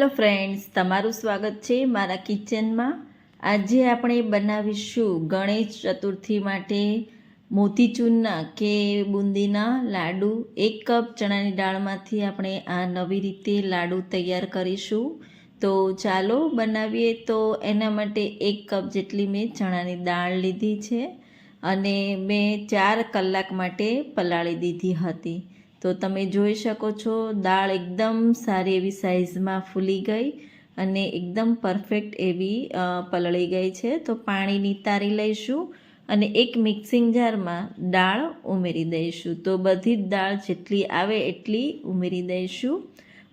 Hello friends તમારું સ્વાગત છે મારા કિચનમાં આજે આપણે બનાવીશું ગણેશ ચતુર્થી માટે મોતીચૂરના કે બુંદીના લાડુ. એક કપ ચણાની દાળમાંથી આપણે આ નવી રીતે લાડુ તૈયાર કરીશું. તો ચાલો બનાવીએ તો એના માટે એક કપ જેટલી મેં ચણાની દાળ લીધી છે અને મેં ચાર કલાક માટે પલાળી દીધી હતી. તો તમે જોઈ શકો છો, દાળ એકદમ સારી એવી સાઇઝમાં ફૂલી ગઈ અને એકદમ પરફેક્ટ એવી પલળી ગઈ છે. તો પાણી નિતારી લઈશું અને એક મિક્સિંગ જારમાં દાળ ઉમેરી દઈશું. તો બધી જ દાળ જેટલી આવે એટલી ઉમેરી દઈશું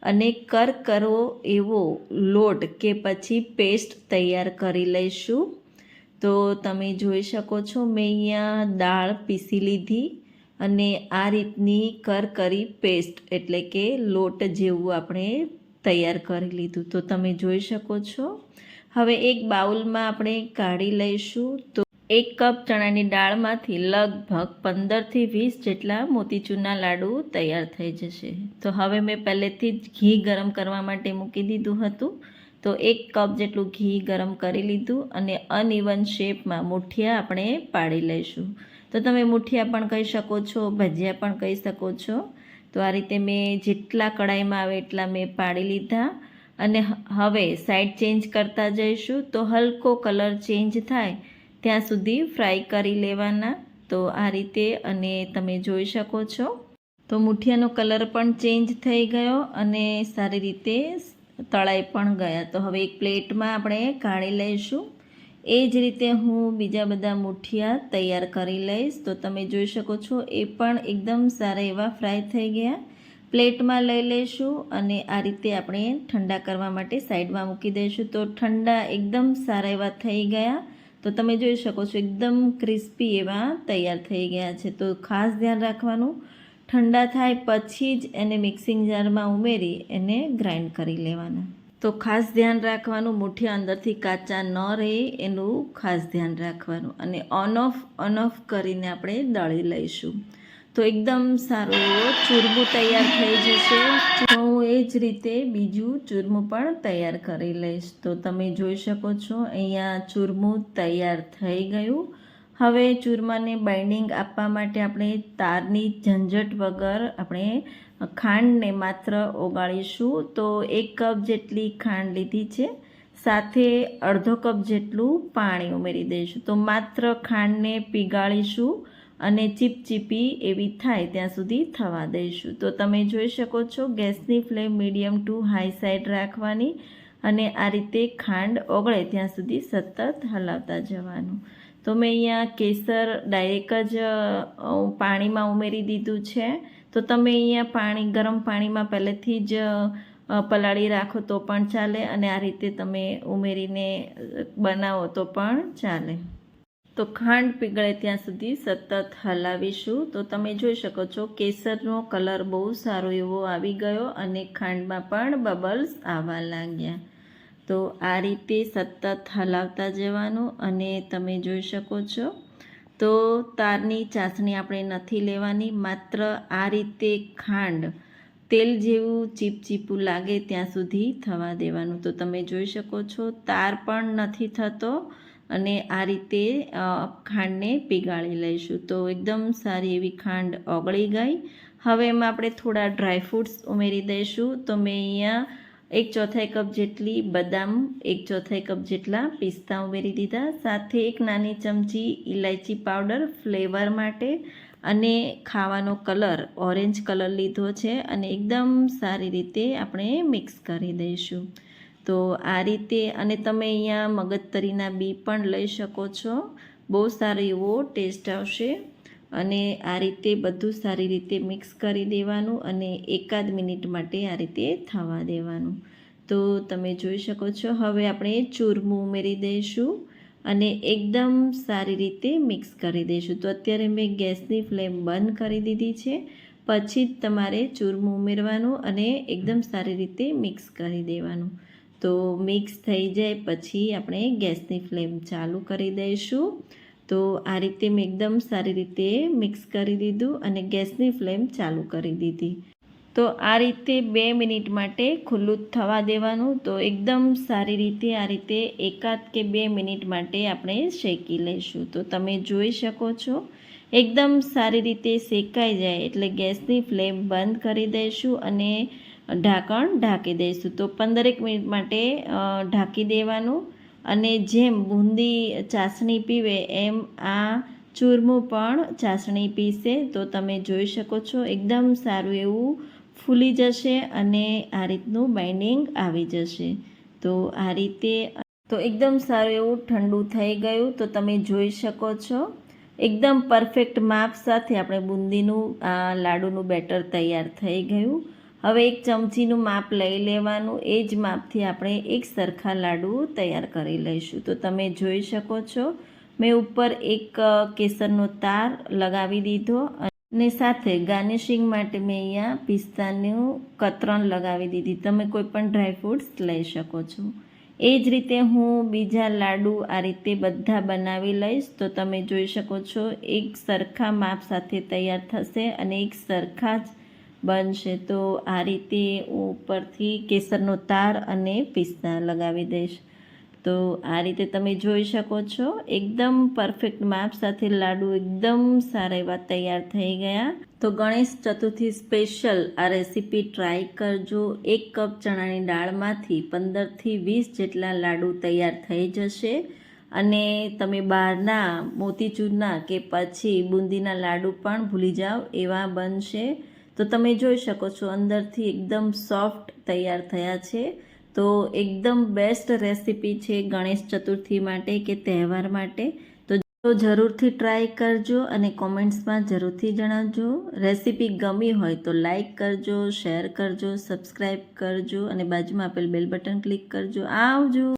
અને કરકરો એવો લોટ કે પછી પેસ્ટ તૈયાર કરી લઈશું. તો તમે જોઈ શકો છો, મેં અહીંયા દાળ પીસી લીધી. અને આ રીતની કરકરી પેસ્ટ એટલે કે લોટ જેવું આપણે તૈયાર કરી લીધું. તો તમે જોઈ શકો છો. હવે એક બાઉલમાં આપણે કાઢી લઈશું. તો એક કપ ચણાની દાળમાંથી લગભગ પંદરથી વીસ જેટલા મોતીચૂરના લાડુ તૈયાર થઈ જશે. તો હવે મેં પહેલેથી જ ઘી ગરમ કરવા માટે મૂકી દીધું હતું. તો એક કપ જેટલું ઘી ગરમ કરી લીધું અને અનઇવન શેપમાં મુઠિયા આપણે પાડી લઈશું. તો તમે મુઠિયા પણ કહી શકો છો, ભજીયા પણ કહી શકો છો. તો આ રીતે મેં જેટલા કડાઈમાં આવે એટલા મેં પાડી લીધા. અને હવે સાઈડ ચેન્જ કરતા જઈશું. તો હલકો કલર ચેન્જ થાય ત્યાં સુધી ફ્રાય કરી લેવાના. તો આ રીતે અને તમે જોઈ શકો છો. તો મુઠિયાનો કલર પણ ચેન્જ થઈ ગયો અને સારી રીતે તળાઈ પણ ગયા. તો હવે એક પ્લેટમાં આપણે કાઢી લઈશું. એ જ રીતે હું બીજા બધા મુઠિયા તૈયાર કરી લઈશ. તો તમે જોઈ શકો છો, એ પણ એકદમ સારા એવા ફ્રાય થઈ ગયા. પ્લેટમાં લઈ લઈશું અને આ રીતે આપણે ઠંડા કરવા માટે સાઈડમાં મૂકી દઈશું. તો ઠંડા એકદમ સારા એવા થઈ ગયા. તો તમે જોઈ શકો છો, એકદમ ક્રિસ્પી એવા તૈયાર થઈ ગયા છે. તો ખાસ ધ્યાન રાખવાનું ઠંડા થાય પછી જ એને મિક્સિંગ જારમાં ઉમેરી એને ગ્રાઇન્ડ કરી લેવાના. તો ખાસ ધ્યાન રાખવાનું મુઠ્ઠીયા અંદરથી કાચા ન રહે એનું ખાસ ધ્યાન રાખવાનું. અને ઓન ઓફ ઓન ઓફ કરીને આપણે દળી લઈશું. તો એકદમ સારું એવો ચૂરમું તૈયાર થઈ જશે. હું એ જ રીતે બીજું ચૂરમું પણ તૈયાર કરી લઈશ. તો તમે જોઈ શકો છો, અહીંયા ચૂરમું તૈયાર થઈ ગયું. હવે ચૂરમાને બાઇન્ડિંગ આપવા માટે આપણે તારની ઝંઝટ વગર આપણે ખાંડને માત્ર ઓગાળીશું. તો એક કપ જેટલી ખાંડ લીધી છે, સાથે અડધો કપ જેટલું પાણી ઉમેરી દઈશું. તો માત્ર ખાંડને પીગાળીશું અને ચીપચીપી એવી થાય ત્યાં સુધી થવા દઈશું. તો તમે જોઈ શકો છો, ગેસની flame medium to high side રાખવાની અને આ રીતે ખાંડ ઓગળે ત્યાં સુધી સતત હલાવતા જવાનું. તો મેં અહીંયા કેસર ડાયરેક્ટ જ પાણીમાં ઉમેરી દીધું છે. તો તમે અહીંયા પાણી, ગરમ પાણીમાં પહેલેથી જ પલાળી રાખો તો પણ ચાલે અને આ રીતે તમે ઉમેરીને બનાવો તો પણ ચાલે. તો ખાંડ પીગળે ત્યાં સુધી સતત હલાવીશું. તો તમે જોઈ શકો છો કેસરનો કલર બહુ સારો એવો આવી ગયો અને ખાંડમાં પણ બબલ્સ આવવા લાગ્યા. તો આ રીતે સતત હલાવતા જવાનું અને તમે જોઈ શકો છો. તો તારની ચાસણી આપણે નથી લેવાની, માત્ર આ રીતે ખાંડ તેલ જેવું ચીપચીપું લાગે ત્યાં સુધી થવા દેવાનું. તો તમે જોઈ શકો છો, તાર પણ નથી થતો અને આ રીતે ખાંડને પીગાળી લઈશું. તો એકદમ સારી એવી ખાંડ ઓગળી ગઈ. હવે એમાં આપણે થોડા ડ્રાયફ્રૂટ્સ ઉમેરી દઈશું. તો મેં અહીંયા એક ચોથાઈ કપ જેટલી બદામ, એક ચોથાઈ કપ જેટલા પિસ્તા ઉમેરી દીધા. સાથે એક નાની ચમચી ઇલાયચી પાવડર ફ્લેવર માટે અને ખાવાનો કલર ઓરેન્જ કલર લીધો છે અને એકદમ સારી રીતે આપણે મિક્સ કરી દઈશું. તો આ રીતે અને તમે અહીંયા મગજતરીના બી પણ લઈ શકો છો. બહુ સારો એવો ટેસ્ટ આવશે. અને આ રીતે બધું સારી રીતે મિક્સ કરી દેવાનું અને એકાદ મિનિટ માટે આ રીતે થવા દેવાનું. તો તમે જોઈ શકો છો, હવે આપણે ચૂરમું ઉમેરી દઈશું અને એકદમ સારી રીતે મિક્સ કરી દઈશું. તો અત્યારે મેં ગેસની ફ્લેમ બંધ કરી દીધી છે, પછી જ તમારે ચૂરમું ઉમેરવાનું અને એકદમ સારી રીતે મિક્સ કરી દેવાનું. તો મિક્સ થઈ જાય, પછી આપણે ગેસની ફ્લેમ ચાલુ કરી દઈશું. તો આ રીતે મેં એકદમ સારી રીતે મિક્સ કરી દીધું અને ગેસની ફ્લેમ ચાલુ કરી દીધી. તો આ રીતે બે મિનિટ માટે ખુલ્લું થવા દેવાનું. તો એકદમ સારી રીતે આ રીતે એકાદ કે બે મિનિટ માટે આપણે શેકી લઈશું. તો તમે જોઈ શકો છો, એકદમ સારી રીતે શેકાઈ જાય એટલે ગેસની ફ્લેમ બંધ કરી દઈશું અને ઢાંકણ ઢાંકી દઈશું. તો પંદરેક મિનિટ માટે ઢાંકી દેવાનું. અને જેમ બુંદી ચાસણી પીવે, એમ આ ચૂરમું પણ ચાસણી પીશે તો તમે જોઈ શકો છો, એકદમ સારું એવું ફૂલી જશે અને આ રીતનું બાઇન્ડિંગ આવી જશે. તો આ રીતે તો એકદમ સારું એવું ઠંડુ થઈ ગયું. તો તમે જોઈ શકો છો, એકદમ પરફેક્ટ માપ સાથે આપણે બુંદીનું, આ લાડુનું બેટર તૈયાર થઈ ગયું. હવે એક ચમચીનું માપ લઈ લેવાનું. એ જ માપથી આપણે એક સરખા લાડુ તૈયાર કરી લઈશું. તો તમે જોઈ શકો છો, મેં ઉપર એક કેસરનો તાર લગાવી દીધો અને સાથે ગાર્નિશિંગ માટે મેં અહીંયા પિસ્તાનું કતરણ લગાવી દીધી. તમે કોઈ પણ ડ્રાયફ્રૂટ્સ લઈ શકો છો. એ જ રીતે હું બીજા લાડુ આ રીતે બધા બનાવી લઈશ. તો તમે જોઈ શકો છો, એક સરખા માપ સાથે તૈયાર થશે અને એક સરખા જ બનશે, તો આ રીતે ઉપરથી કેસરનો તાર અને પિસ્તા લગાવી દઈશ. તો આ રીતે તમે જોઈ શકો છો, એકદમ પરફેક્ટ માપ સાથે લાડુ એકદમ સારા એવા તૈયાર થઈ ગયા. તો ગણેશ ચતુર્થી સ્પેશિયલ આ રેસીપી ટ્રાય કરજો. એક કપ ચણાની દાળમાંથી પંદરથી વીસ જેટલા લાડુ તૈયાર થઈ જશે. અને તમે બહારના મોતીચૂરના કે પછી બુંદીના લાડુ પણ ભૂલી જાઓ, એવા બનશે. તો તમે જોઈ શકો છો, અંદરથી એકદમ સોફ્ટ તૈયાર થયા છે. તો એકદમ બેસ્ટ રેસીપી છે ગણેશ ચતુર્થી માટે કે તહેવાર માટે. તો જરૂરથી ટ્રાય કરજો અને કોમેન્ટ્સમાં જરૂરથી જણાવજો. રેસીપી ગમી હોય તો લાઇક કરજો શેર કરજો સબસ્ક્રાઈબ કરજો અને બાજુમાં આપેલ બેલ બટન ક્લિક કરજો. આવજો!